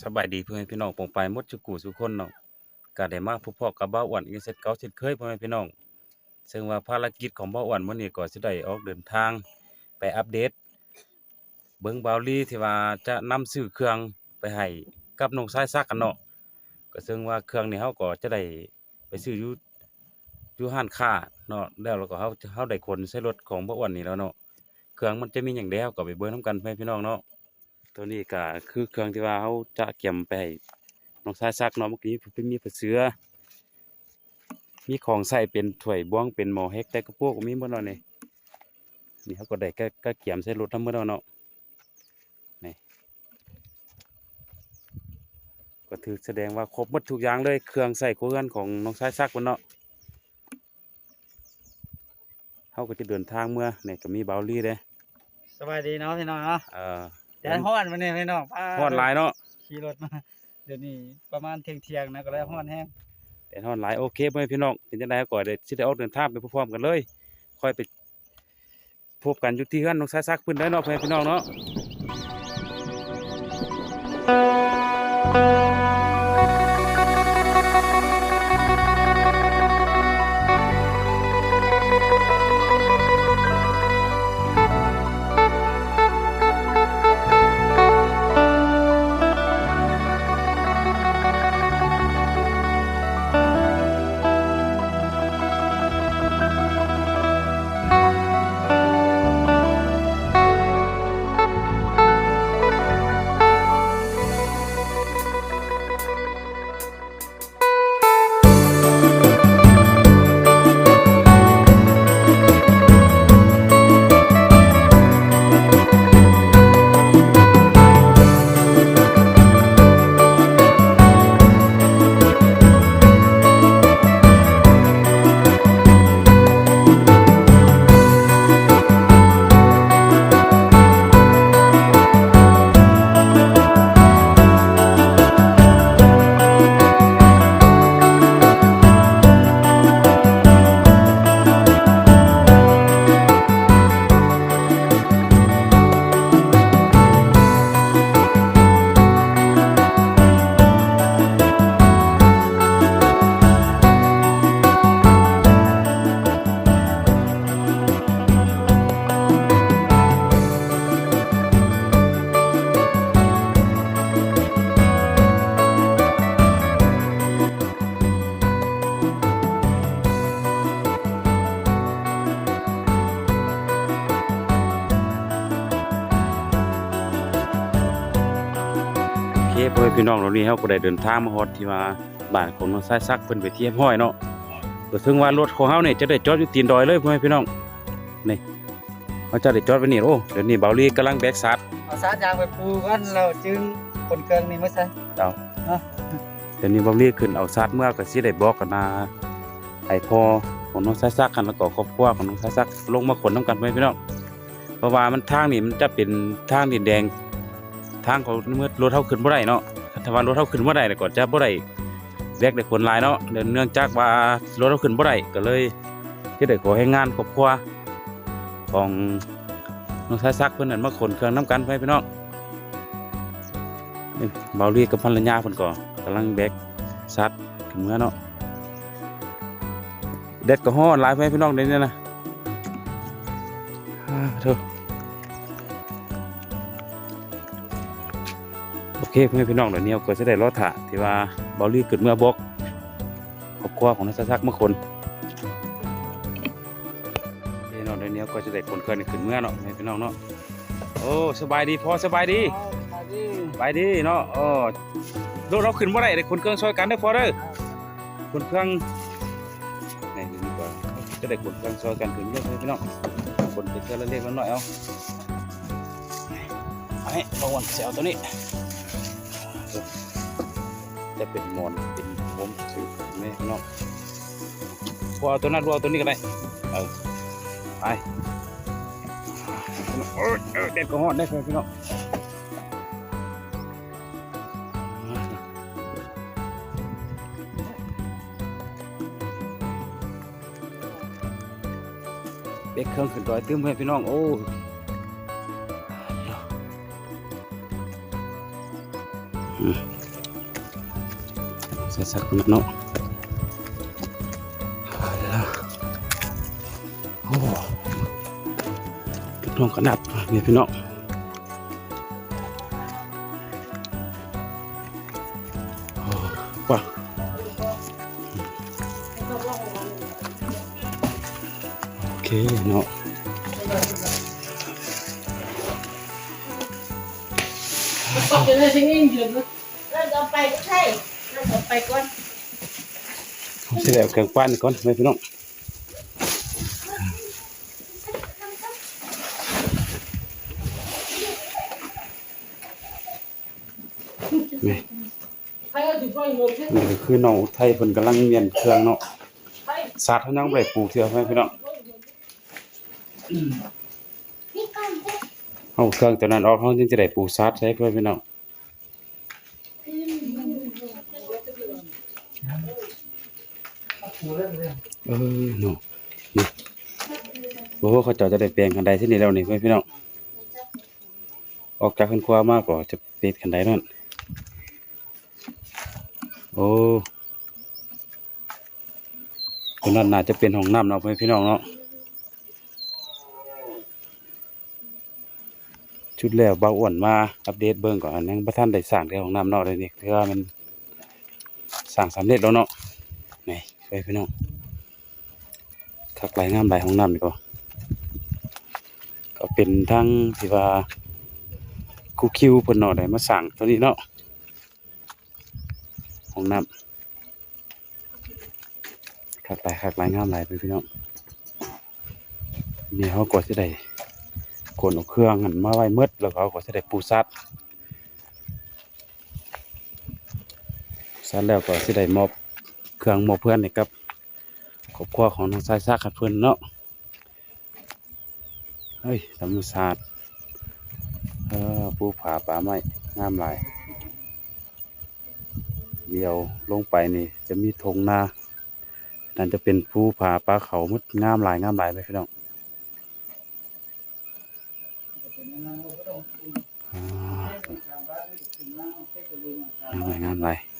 สบายดีเพื่อนพี่น้องปองไปมดจุกูทุคนเนาะก็ได้มาพบพ่อกับเบ้าอ้วนอีกเสร็จเก่าเช่นเคยพ่อแม่พี่น้อง ซึ่งว่าภารกิจของเบ้าอ้วนมื้อนี้ก็สิได้ออกเดินทางไปอัปเดต เบิ่งบาวลีที่ว่าจะนำซื้อเครื่องไปให้กับน้องชายซักกันเนาะก็ซึ่งว่าเครื่องนี้เฮาก็จะได้ไปซื้ออยู่อยู่ห้านค้าเนาะแล้วเราก็เฮาเฮาได้ขนใส่รถของเบ้าอ้วนนี่แล้วเนาะเครื่องมันจะมีหยังแล้วก็ไปเบิ่งนํกันพ่อแม่พี่น้องเนาะ ตัวนี้ก็คือเครื่องที่ว่าเขาจะเก็บไปให้น้องชายซักเนาะเมื่อกี้เพิ่นมีผ้าเสือมีของใส่เป็นถ้วยบ้วงเป็นหม้อเฮ็กแต่กระปุกก็มีหมดเนาะนี่นี่เขาก็ได้ก็ก็เกี่ยมใส่รถทั้งหมดแล้วเนาะนี่ก็ถือแสดงว่าครบหมดทุกอย่างเลยเครื่องใส่เครื่องของน้องชายซักมันเนาะเขาก็จะเดินทางเมื่อนี่ก็มีเบาลี่เด้สบายดีเนาะพี่น้องเนาะเออ แดดฮ้อนวันนี้พี่น้องพาฮอดหลายเนาะขี่รถมาเดี๋ยวนี้ประมาณเที่ยงๆนะก็เลยฮ้อนแห้งแต่ทอนหลายโอเคพ่อแม่พี่น้องเป็นจังไดก็ได้สิได้ออกเดินทางไปพร้อมๆกันเลย ค่อยไปพบกันอยู่ที่เฮือนน้องสายซักพื้นได้อเนาะพ่อแม่พี่น้องเนาะ พ่อแม่พี่น้องเรานี้เฮาก็ได้เดินทางมาฮอดที่ว่าบ้านของน้องสายซักเพิ่นไปเทียมห้อยเนาะก็ถึงว่ารถของเฮาเนี่ยจะได้จอดอยู่ตีนดอยเลยพ่อแม่พี่น้องนี่เขาจะได้จอดไว้นี่โอ้เดี๋ยวนี้เบาลีกำลังแบกสัตว์เอาสาดยางไปปูกันเราจึงคนเกิงนี่มาใส่เอาเนาะเดี๋ยวนี้บางรีขึ้นเอาซัดเมื่อก็สิได้บอกกันนาไอพ่อของน้องซายซักกันแล้วก็ครอบครัวของน้องซายซักลงมาขนน้ำกันไปพี่น้องเพราะว่ามันทางนี่มันจะเป็นทางดินแดงทางเขาเมื่อรถเท่าขึ้นบ่ได้เนาะ ถ้าว่ารถเท่าขึ้นบ่ได้เนี่ยก็จะบ่ได้แวกได้ขนหลายเนาะเดี๋ยวเนื่องจากว่ารถเท่าขึ้นบ่ได้ก็เลยจะได้ขอให้งานครอบครัวของน้องซายซักเพิ่อนนั่นมาขนเครื่องน้ำกันไปพี่น้องนี่เบาลีกับภรรยาเพิ่นก็กำลังแบกซัดขึ้นเมื่อเนาะเด็ดก็ฮ้อนหลายไปพี่น้องเดี๋ยนี้นะเถอะ เคเพื่อนพี่น้องเดี๋ยวนี้ก็จะได้รอถ่าที่ว่าบอลลี่เกิดเมื่อบอกครอบครัวของนักซักเมื่อคนพี่น้องเดี๋ยวนี้ก็จะได้คนเคยขึ้นเมื่อเนาะพี่น้องเนาะโอ้สบายดีพอสบายดีสบายดีเนาะเออรถเราขึ้นบ่อได้เด็กคนเครื่องช่วยกันเด้พอเด้อคนเครื่องนี่ดีกว่าจะได้คนเครื่องช่วยกันขึ้นเยอะพี่น้องคนไปเทื่อละเล็กละน้อยเอาเอาให้บางวันเสียเอาตัวนี้ จะเป็นหมอนเป็นผมถือนี่พี่น้องพอเอาตัวนั้นพอเอาตัวนี้ก็ได้เออไปเออเออเด็ดก็ฮอดได้พี่น้องเด็กเครื่องขึ้นดอยตื้มให้พี่น้องโอ้อืม ใส่สักนิดเนาะเอาล่ะโอ้น้อ งกระดับเนี่ยพี่น้องโอ้ว้าโอเคเนผมสิแล้วเครื่องปั้นก่อนไหมพี่น้องนี่นี่ก็คือน้องอุทัยเพิ่นกำลังเมียนเครื่องเนาะสาดเท่ายังบ่ได้ปลูกเทื่อไหมพี่น้องเอาเครื่องตัวนั้นออกเฮาจึงจะได้ปลูกสาดใช้เพื่อนพี่น้อง เออเนาะนี่บ่ว่าเขาเจ้าจะได้แปลงคันใดที่นี่แล้วนี่เพื่อนพี่น้องออกจากคันครัวมาก็จะเป็ดคันใดนั่นโอ้ตัวนั้นน่าจะเป็นห้องน้ำเนาะเพื่อนพี่น้องเนาะชุดแล้วเบาอ้วนมาอัปเดตเบิ่งก่อนยังบ่ทันได้สร้างเรื่องของน้ำเนาะเลยนี่ถือว่ามันสร้างสำเร็จแล้วเนาะ ไปพี่น้องคักหลายงามหลายของน้ำนี่ก็ก็เป็นทั้งที่ว่าคูคิวเพิ่นเนาะได้มาสร้างตัวนี้เนาะของน้ำคักหลายคักหลายงามหลายไปพี่น้องนี่เฮาก็สิได้ขนเอาเครื่องหันมาไว้มืดแล้วเขาก็จะได้ปูซัดซัดแล้วก็จะได้มอบ เครื่องมอเพื่อนให้กับครอบครัวของน้องชายซากขัดเพื่อนเนาะเฮ้ยธรรมศาสตร์เออปูผาป่าไม้งามหลายเดียวลงไปนี่ จะมีธงนานั่นจะเป็นภูผาป่าเขามุดงามหลายงามหลายไปพี่น้องอ่างามไรงามไรโอ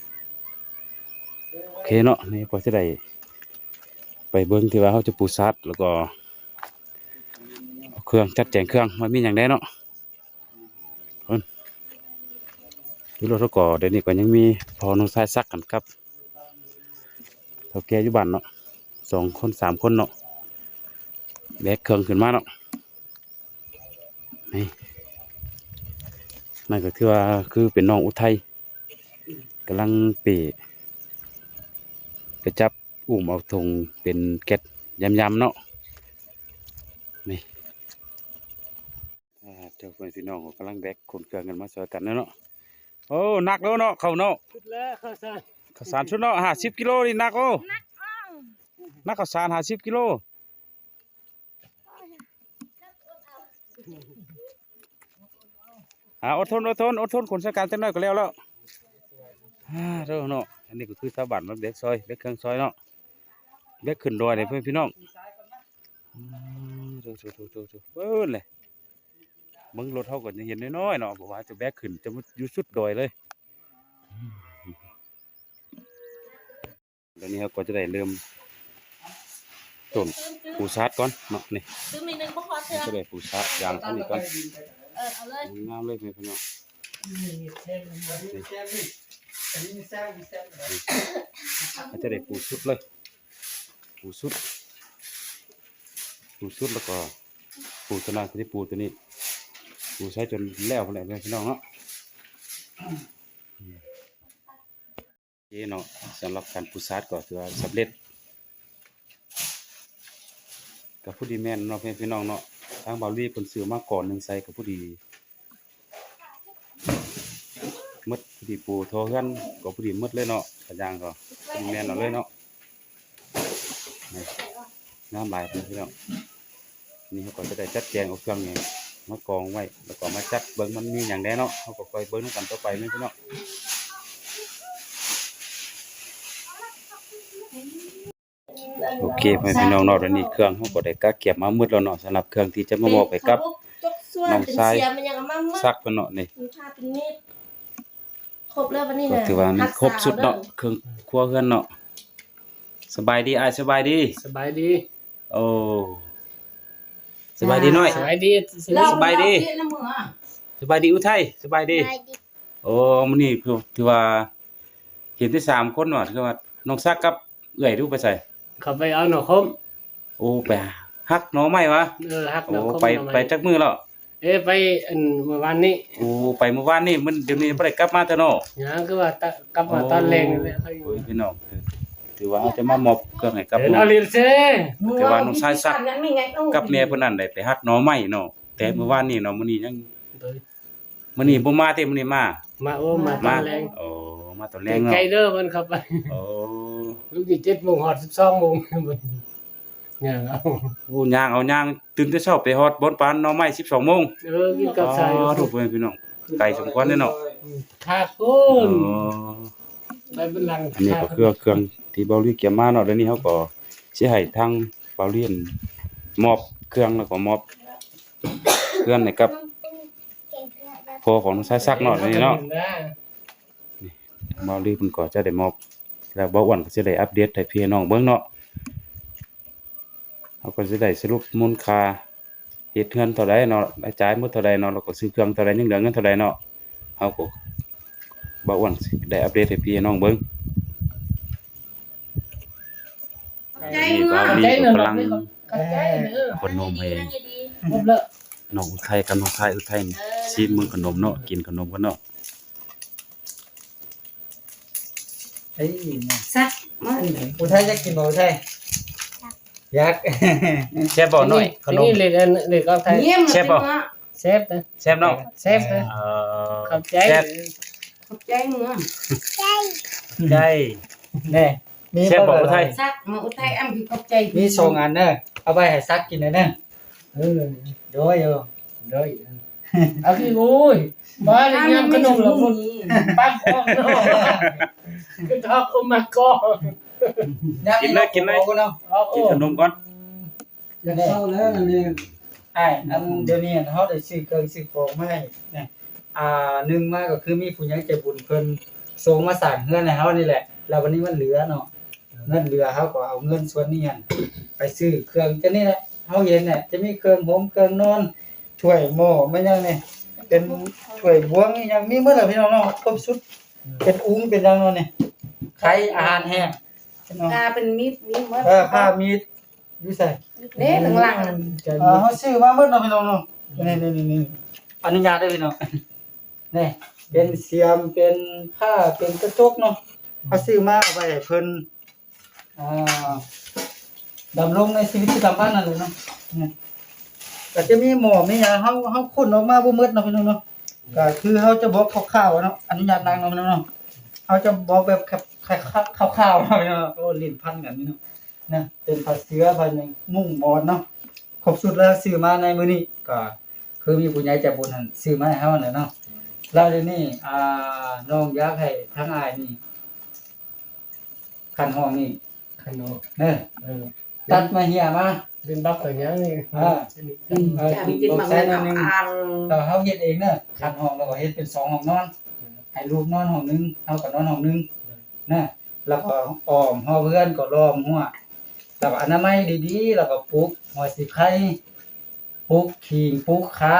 เคเนาะนี่ก็จะได้ไปเบิ้งที่ว่าเขาจะปูซัดแล้วก็ เครื่องจัดแจงเครื่องมันมีอย่างได้เนาะคนดูรถก่อเดี๋ยวนี้ก็ยังมีพอน้องชายซักกันครับเท่าแก่อยู่บ้านเนาะสองคนสามคนเนาะแบกเครื่องขึ้นมาเนาะนี่นั่นก็คือว่าคือเป็นน้องอุทัยกำลังเปะไปจับอุ้มเอาธงเป็นแก๊สยำๆเนาะนี่อ่าเจ้าเพื่อนพี่น้องก็กำลังแบกขนเครื่องกันมาสวยกันเนาะโอ้หนักแล้วเนาะเขาเนาะ Chút lẽ khá xa. ข้าวสารชุดเนาะห้าสิบกิโลนี่หนักโอ้หนักข้าวสารห้าสิบกิโลอ่าอดทนอดทนอดทนขนสการจังน้อยก็แล้วแล้วอ่าเด้อเนาะ อันนี้ก็คือชาวบ้านมันเด็กซอยเด็กเครื่องซอยเนาะเด็กขึ้นดอยเนี่ยเพื่อนพี่น้องอืมดูดูดูดูดูเบิ้ลเลยมึงรถเท่ากันจะเห็นน้อยๆเนาะบอกว่าจะแบกขึ้นจะมาอยู่สุดดอยเลยเดี๋ยวนี้เราก็จะได้เริ่มต้นปูซัดก่อนเนาะนี่ Từ mình đừng có khó เรา chưa. จะได้ปูซัดยางเท่านี้ก่อน Ờ, ở đây. งามเลยเพื่อนพี่น้อง เขาจะได้ปูชุดเลย ปูชุด ปูชุดแล้วก็ปูตัวนั้นที่ปูตัวนี้ ปูใช้จนแล้วพุ่นแหละพี่น้องเนาะอืมโอเคเนาะสำหรับการปูซัดก็ถือว่าสำเร็จกับผู้ดีแม่นเนาะพี่น้องเนาะทางบาลีเพิ่นซื้อมาก่อนหนึ่งใส่กับผู้ดี มดผู้ดีปูโทรกันก็ผู้ดีหมดเลยเนาะกระยางก็ผู้ดีแม่นเอาเลยเนาะนี่งามหลายพี่น้องนี่เขาก็จะได้จัดแจงเอาเครื่องนี่มากองไว้แล้วก็มาจัดเบิ่งมันมีอย่างแน่เนาะเขาก็คอยเบิ่งนำกันต่อไปนี่พี่น้องโอเคพี่น้องเนาะเดี๋ยวนี้เครื่องเขาก็ได้กักเก็บมาหมดแล้วเนาะสำหรับเครื่องที่จะมามอบให้กับ Chốt xua, Nòng tình sai. xìa mà nhà cái mâm á. ซักเพิ่นเนาะนี่ ครบแล้ววันนี้ก็น่ะถือว่ามันครบสุดเนาะรักษเครื่องครัวเฮือนเนาะสบายดีอ้ายสบายดี สบายดีโอ้สบายดีหน่อย สบายดีเล่าสบายดีเล่าเรื่องน้ำมืออะสบายดีอุทัยสบายดี โอ้มื้อนี้คือถือว่า เห็นที่สามคนเนาะถือว่าน้องซักกับเอื้อยรูปไปใส่เขาไปเอาหน่อคมโอ้ไปฮักหน่อไม้วะเออฮักหโอ้น่อคมไปหน่อไปไม้จักมือแล้ว เอ้ยไปอันเมื่อวานนี้โอ้ไปเมื่อวานนี่มันเดี๋ยวนี้บ่ได้กลับมาเถอะเนาะหยังคือว่าตะกลับมาตอนแรงนี่แหละเขาอยู่โอ้ยพี่น้องถือว่าเอาจะมามอบเครื่องให้กับเดินน้อเอางเรียนเซ่แต่ว่าน้องชายซักนั้นไม่ไงต้องกับแม่เพิ่นนั่นได้ไปฮักหน่อไม้เนาะแต่เมื่อวานนี่เนาะมื้อนี้ยังโดยมื้อนี้บ่มาเด้มื้อนี้มา มาโอ้มาตอมานแรงโอ้มาตอนแรงเนาะไกลเด้อมันเข้าไปโอ้ลูกที่7โมงฮอด12โมงมัน หยังเอาโอ้ย่างเอาย่างตื่นแต่เช้าไปฮอดบนปานหน่อไม้12โมงเออกินกับใส่อ๋อถูกเพิ่นพี่น้องไกลสมควรเด้อเนาะค่าคุนอ๋อไปบนหลังอันนี้ก็คือเครื่องที่เบาลีเกี่ยมมาเนาะเดี๋ยวนี้เขาก็สิให้ทางเบาเลียนมอบเครื่องแล้วก็มอบเครื่องให้กับพ่อของน้องชายซักเนาะเดี๋ยวนี้เนาะเบาลีเพิ่นก็จะได้มอบแล้วบ่อ้วนก็สิได้อัปเดตให้พี่น้องเบิ่งเนาะ เขาก็สิได้สรุปมูลค่าเฮ็ดเงินเท่าใดเนาะรายจ่ายหมดเท่าใดเนาะแล้วก็ซื้อเครื่องเท่าใดยังเหลือเงินเท่าใดเนาะเฮาก็บ่อ้วนสิได้อัปเดตให้พี่น้องเบิ่งใจนี่มือเบาลีก็กำลังเข้าใจเด้อคนนมให้ครบแล้วน้องอุทัยกับน้องชายอุทัยนี่ชิมมึงขนมเนาะกินขนมกันเนาะเฮ้ยน่ะซักมาอันไหนอุทัยจะกินบ่อุทัยอ ยากแซ่บบ่หน่อยขนม นี่เลยอันเลยก็ไทยเยี่ยมแซ่บบ่เลยเซฟนะ แซ่บเนาะเซฟนะเออเข้าใจแซ่บขอบใจมือใจแน่มีแซ่บบ่อุทัยซักมาอุทัยอ้ำคือขอบใจมีสองอันเด้อเอาไว้ให้ซักกินเด้อเด้อเออโดยอยู่ได้เอาคือโอ้ยบ้านนี่ยำขนมละมุนปั๊บออกเนาะก็ทอกออกมาก่อน กินเลยกินเลยอาเนาะเอาโอ้กินขนมก่อนอยากเข้าแล้วนั่นนี่ไอ้อันเดี๋ยวนี้เฮาได้ซื้อเครื่องซื้อของมาให้เนี่ยอ่าหนึ่งมาก็คือมีผู้ใหญ่ใจบุญเพิ่นส่งมาสร้างเฮือนให้เฮานี่แหละ แล้ววันนี้มันเหลือเนาะเงินเหลือเฮาก็เอาเงินส่วนนี้หั่นไปซื้อเครื่องจะนี่แหละเฮาเห็นเนี่ยจะมีเครื่องห่มเครื่องนอนถ้วยหม้อไม่ยังนี่เป็นถ้วยบวงนี่ยังมีหมดแล้วพี่น้องเนาะครบชุดเป็นอุ้งเป็นยังเนาะนี่ไข่อาหารแห้ง พี่น้องกาเป็นมีดมีดหมดเออผ้ามีดอยู่ใส่เด้ทั้งหลังใจเออเขาซื้อมาเมื่อเราพี่น้องเนาะนี่นี่นี่นี่อนุญาตด้วยพี่น้องนี่เป็นเสียมเป็นผ้าเป็นกระจกเนาะเขาซื้อมาเอาไปให้เพิ่นอ่าดำรงในชีวิตประจำวันนั่นเลยเนาะนี่ก็จะมีหมอมีหยังเฮาเฮาคุ้นออกมาบ่หมดเนาะพี่น้องเนาะก็คือเฮาจะบอกคร่าวๆเนาะอนุญาตนางเนาะพี่น้องเนาะเฮาจะบอกแบบ คร่าวๆเนาะพี่น้องเนาะโอ้ลิ้นพันกันนี่เนาะนะเป็นผ้าเสื้อผ้าหยังมุ้งหมอนเนาะครบสุดแล้วซื้อมาในมื้อนี้ก็คือมีผู้ใหญ่ใจบุญหั่นซื้อมาให้เฮาน่ะเนาะแล้วเดี๋ยวนี้อ่าน้องอยากให้ทั้งอ้ายนี่คันห้องนี่ขนมเด้อเออตัดมาเหียมา เป็นบักอย่างนี้อ่า อืมจะมีกินมาแล้วอ่านเราเฮาเฮ็ดเองเด้อคันห้องแล้วก็เฮ็ดเป็นสองห้องนอน ให้ลูกนอนห้องหนึงเฮาก็นอนห้องหนึง นะแล้วก็อ้อมห้อเพื่อนก็ล้อมหัวแล้วก็อนามัยดีๆแล้วก็ปลูกหัวสิไข่ปลูกขิงปลูกขา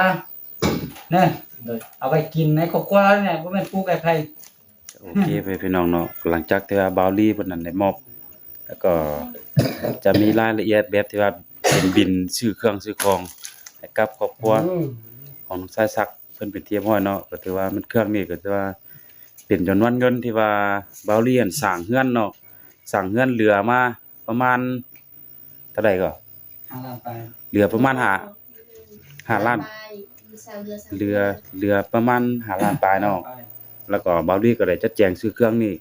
นะโดยเอาไปกินในครอบครัวเนี่ยบ่แม่นปลูกไก่ไผ่โอเคไปพี่น้องเนาะหลังจากที่ว่าบาวลีเพิ่นนั่นได้มอบ แล้วก็จะมีรายละเอียดแบบที่ว่าเป็นบินซื้อเครื่องซื้อของให้กับครอบครัวของน้องชายศักเพิ่นเป็นเทียมห้อยเนาะก็ถือว่ามันเครื่องนี่ก็ถือว่า เป็นจำนวนเงินที่ว่าเบาเรียนสร้างเฮือนเนาะสร้างเฮือนเหลือมาประมาณเท่าใดก็หาล้านไปเหลือประมาณห้าห้าล้านเหลือเหลือประมาณห้าล้านปลายเนาะไปแล้วก็เบาเรียก็ได้จัดแจงซื้อเครื่องนี่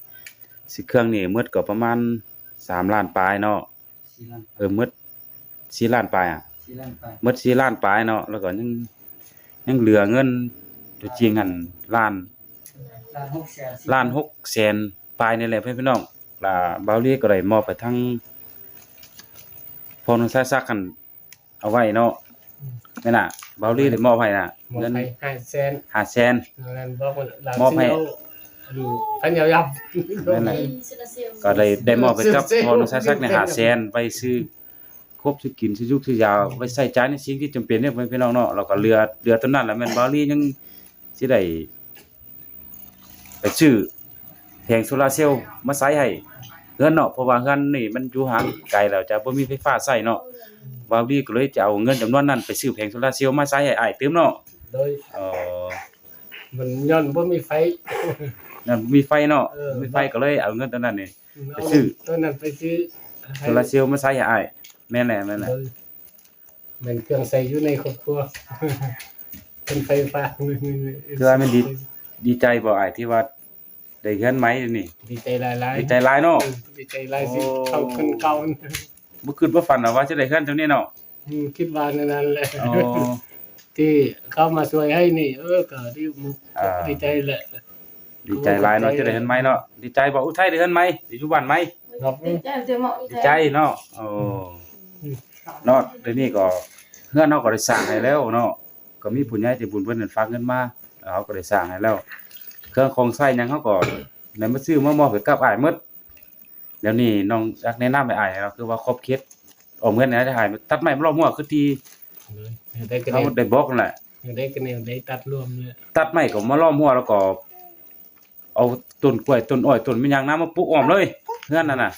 ซื้อเครื่องนี่หมดก็ประมาณสามล้านปลายเนาะสี่ล้านเออหมดสี่ล้านปลายอะสี่ล้านไปหมดสี่ล้านปลายเนาะแล้วก็ยังยังเหลือเงินตัวจริงหันล้าน ล้านหกแสนล้านหกแสนปลายนี่แหละเพื่อนพี่น้องล่ะเบาเรียก็ได้มอบไปทั้งพอน้องชายซักกัน เอาไว้เนาะแม่นน่ะเบาเรียได้มอบให้น่ะมอบเงินให้ห้าแสนห้าแสนนั่นบอกว่าเรามอบให้ซื้พันยาวยับนั่นแหละก็ได้ได้มอบไปกับพอน้องชายซักในหาแสนไว้ซื้อครบซื้อกินซื้อยุกซื้อยาไว้ใช้จ่ายในสิ่งที่จำเป็นเนี่ยพี่น้องเนาะแล้วก็เรือเรือตัวนั้นแหละแม่นบาลียังสิได้ ไปซื้อแผงโซลาร์เซลล์มาใช้ให้เฮือนเนาะเพราะว่าเฮือนนี่มันอยู่ห่างไกลแล้วจะบ่มีไฟฟ้าใช้เนาะบาลีก็เลยจะเอาเงินจำนวนนั้นไปซื้อแผงโซลาร์เซลล์มาใช้ให้อ้ายเติมเนาะโดยเอ่อมันย้อนบ่มีไฟ นั่นมีไฟเนาะเออ มีไฟก็เลยเอาเงินตัวนั้นนี่ ไปเอาซื้อ ตัวนั้นไปซื้อโซลาร์เซลล์มาใช้ให้อ้ายแม่นแหละแม่นแหละโดยมันเครื่องใส่อยู่ในครอบครัวเป็นไฟฟ้าคือว่ามันดี ดีใจบ่อ้ายที่ว่าได้เงินไหมนี่ ดีใจหลายๆดีใจหลายเนาะ ดีใจหลายสิโอ้ เข้าคนเก่าบ่คิดบ่ฝันหรอกว่าจะได้เงินเท่านี้เนาะอืมคิดว่านั่นแหละอ๋อ ที่เข้ามาช่วยให้นี่ เออก็ดีมุกอ่า ดีใจแหละดีใจหลายเนาะจะได้เงินไหมเนาะดีใจบ่อุทัยได้เงินไหมสิอยู่บ้านไหมครับดีใจเดี๋ยวเหมาะดีใจเนาะโอ้เนาะเดี๋ยวนี้ก็เฮือนเฮาก็ได้สร้างให้แล้วเนาะก็มีผู้ใหญ่ใจบุญเพิ่นนั่นฝากเงินมาแล้ว เฮาก็ได้สร้างให้แล้ว เครื่องของใช้หยังเฮาก็ได้มาซื้อมามอบให้กับอ้ายหมดเดี๋ยวนี้น้องอยากแนะนำให้อ้ายเนาะคือว่าครบเคสออมเงินนะได้ให้ตัดไม้มารอบหัวคือที่ได้กันเขาเองได้บอกนั่นแหละได้กันเองได้ตัดรวมเลยตัดไม้ก็มาล้อมหัวแล้วก็ เอาต้นกล้วยต้นอ้อยต้นมะยางน้ำมาปลูกอ้อมเลยเฮือนนั่นน่ะ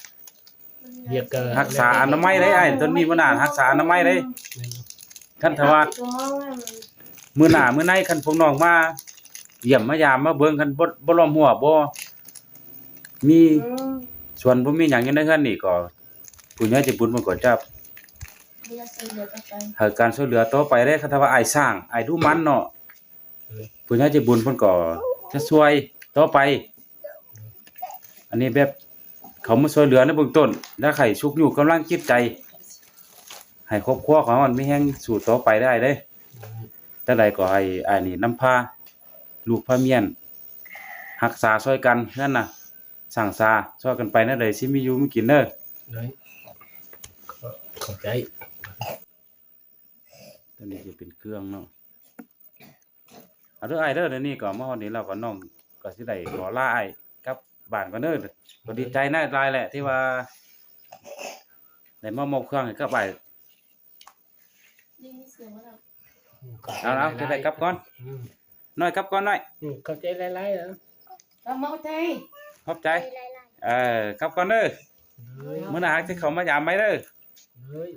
เรียกก็รักษาอนามัยได้ไอ้ต้นนี้บ่นานรักษาอนามัยได้คันถ้าว่า มื้อหน้ามื้อในคันพวกน้องมาเยี่ยมมายามมาเบิ่งคันบ่บ่ล้อมหัวบ่มีส่วนบ่มีหยังอยู่ในเฮือนนี่ก็ผู้ใหญ่ใจะบุญมันก็จะให้การช่วยเหลือต่อไปได้คันถ้าว่าอ้ายสร้างอ้ายดูมันเนาะผู้ใหญ่ใจะบุญเพิ่นก็จะช่วยต่อไป อันนี้แบบเขามาช่วยเหลือในเบื้องต้น และไข่ชุกอยู่กำลังจิตใจ ให้ครอบครัวของมันไม่แห้งสู่ต่อไปได้เด้ แต่ใดก็ให้อ้ายนี่นำพาลูกพาเมียนรักษาช่วยกันนั่นน่ะ สั่งซาช่วยกันไปนั่นเลยสิมีอยู่มีกินเด้อเลยเข้าใจตัวนี้จะเป็นเครื่องเนาะเอาเด้ออ้ายเด้อเดี๋ยวนี้ก็มาฮอดนี้เราก็น้องก็สิได้ขอลาอ้ายกลับบ้านก่อนเด้อก็ดีใจนะหลายแหละ ที่ว่าได้มามอบเครื่องให้กับอ้าย เอาเอาจะได้กลับก่อนอืมน้อยกลับก่อนน้อยอืมเข้าใจหลายๆแล้วเราเหมาะใจขอบใจ เออกลับก่อนเด้อเลยมื้อหน้าสิเข้ามายามไหมเด้อเลย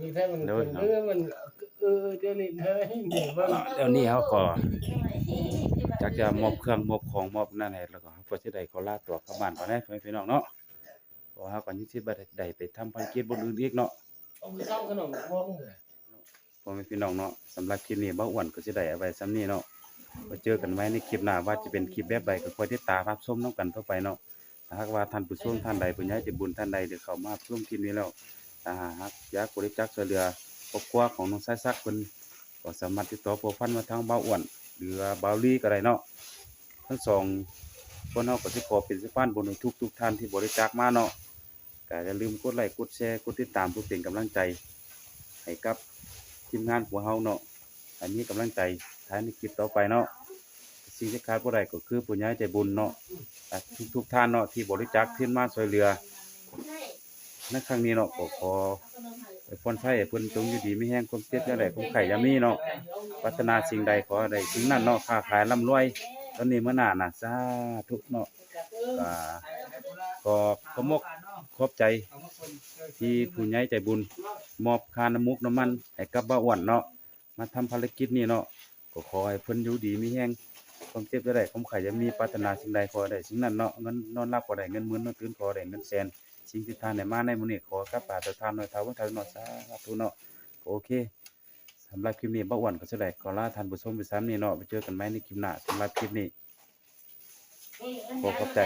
นี่ถ้ามันโดยเออมันเออเดี๋ยวนี้เฮ้ยนี่ว่าเดี๋ยวนี้เฮาก็จักจะมอบเครื่องมอบของมอบนั่นให้แล้วก็เฮาก็สิได้ขอลาตัวกลับบ้านก่อนนะพ่อแม่พี่น้องเนาะเพราะว่าเฮาก็ยังสิบ่ได้ไปทำภารกิจบนอื่นอีกเนาะเอาไปซ่อมขนมม่วงเลย พ่อแม่พี่น้องเนาะสำหรับคลิปนี้บ่อ้วนก็สิได้เอาไว้ซ้ำนี้เนาะไว้เจอกันไว้ในคลิปหน้าว่าจะเป็นคลิปแบบใดก็คอยติดตามรับชมนํกันต่อไปเนาะถ้าหากว่าท่านผู้ชมท่านใดผู้ใหญ่ใจบุญท่านใดได้เขามาร่วมคลิปนี้แล้วถ้าหากอยากบริจาคช่วยเหลือครอบครัวของน้องชายซักเพิ่นก็สามารถติดต่อพัวพันมาทางเบาอ้วนหรือว่าเบาลี่ก็ได้เนาะทั้งสองคนเฮาก็สิขอเป็นสะพานบุญให้ทุกท่านที่บริจาคมาเนาะก็อย่าลืมกดไลค์กดแชร์กดติดตามเพื่อเป็นกำลังใจให้กับ ทีมงานของเฮาเนาะอันนี้กำลังใจท้ายในคลิปต่อไปเนาะสิ่งที่ขาดบ่ได้ก็คือผู้ใหญ่ใจบุญเนาะและทุกท่านเนาะที่บริจาคขึ้นมาช่วยเหลือในครั้งนี้เนาะก็ขอให้พรใช้ให้เพิ่นจงอยู่ดีไมีแห้งความเจ็บอย่าได้ความไข่ยามีเนาะปรารถนาสิ่งใดขอให้ได้สิ่งนั้นเนาะค้าขายร่ำรวยตอนนี้มื้อหน้าน่ะสาธุเนาะก็ขอขมก ขอบใจที่ผู้ใหญ่ใจบุญ มอบคาน้ำมุกน้ำมันให้กับบ้าอ้วนเนาะมาทำภารกิจนี้เนาะก็ขอให้เพิ่นอยู่ดีมีแฮงความเจ็บจะได้ความไข่จะมีปรารถนาสิ่งใดขอได้สิ่งนั้นเนาะเงินนอนหลับก็ได้เงินหมื่นนอนตื่นขอได้เงินแสนสิ่งที่ทานได้มาในมื้อนี้ขอกับปาตทานหน่อยเท่าว่าเท่าเนาะสาธุเนาะก็โอเคสำหรับคลิปนี้บ้าอ้วนก็จะได้ขอลาท่านผู้ชมไปซ้ำนี้เนาะไปเจอกันใหมในคลิปหน้าสำหรับคลิปนี้ขอบใจ